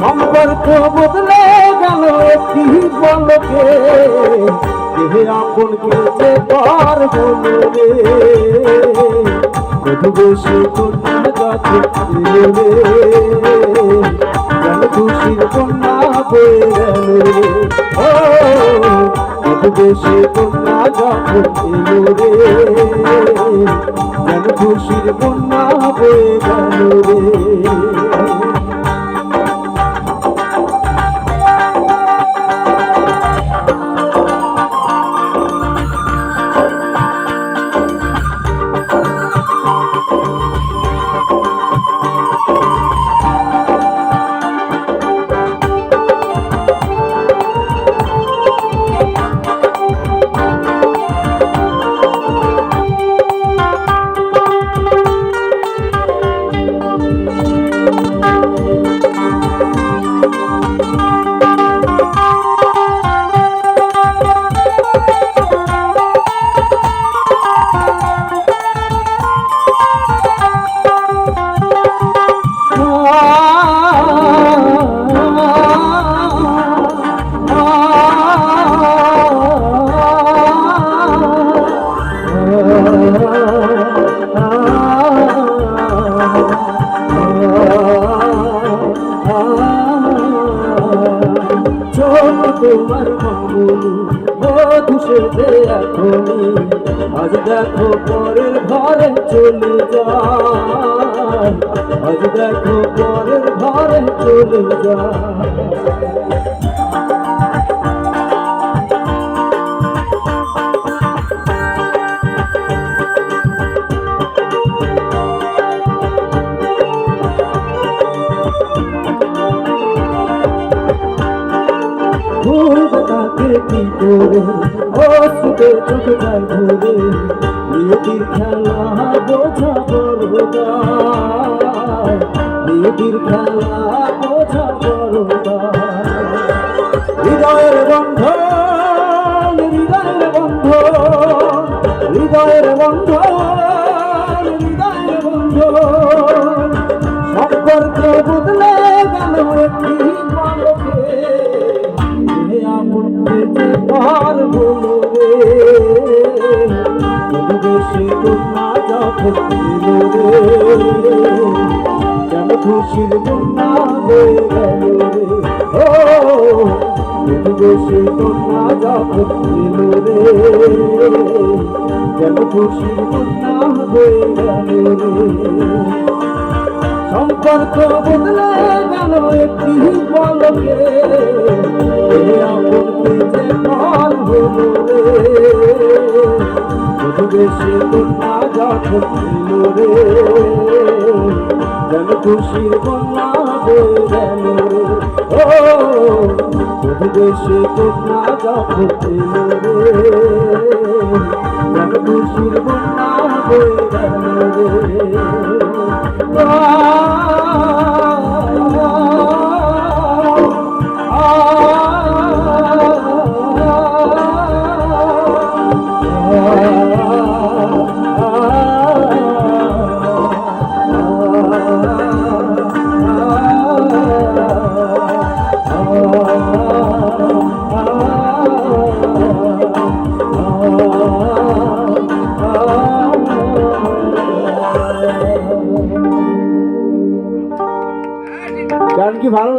সম্পর্ক বদলে গেল একটি বলকে দেহে আপন কেছে পার রে। কত বেশি কন্যা রে। যেন খুশির কন্যা বয়ে গেল ও বেশি কন্যা যাচ্ছে রে। যেন খুশির কন্যা গেল রে। ছোট তোমার মামুনি মধু সেজে এখনই আজ দেখো পরের ঘরে চলে যায় আজ দেখো পরের ঘরে চলে যায় ভুলবে তাকে কি করে অসুখে চোখ যায় ধরে নিয়তির খেলা বোঝা বড়দায় নিয়তির খেলা বোঝা বড়দায় হৃদয়ের বন্ধন হৃদয়ের বন্ধন হৃদয়ের বন্ধন হৃদয়ের বন্ধন বেশি কন্যা যখন যেন খুশির বন্যা হয়ে গেল রে ও বেশি কন্যা যখন রে যেন খুশির গেল রে সম্পর্ক বদলে গেল একটি পলকে এ যে পার হলো রে কত সে কন্যা যখন রে, যেন খুশির বন্যা গেল ও কত বেশি যখন রে, যেন খুশির বন্যা গেল ভালো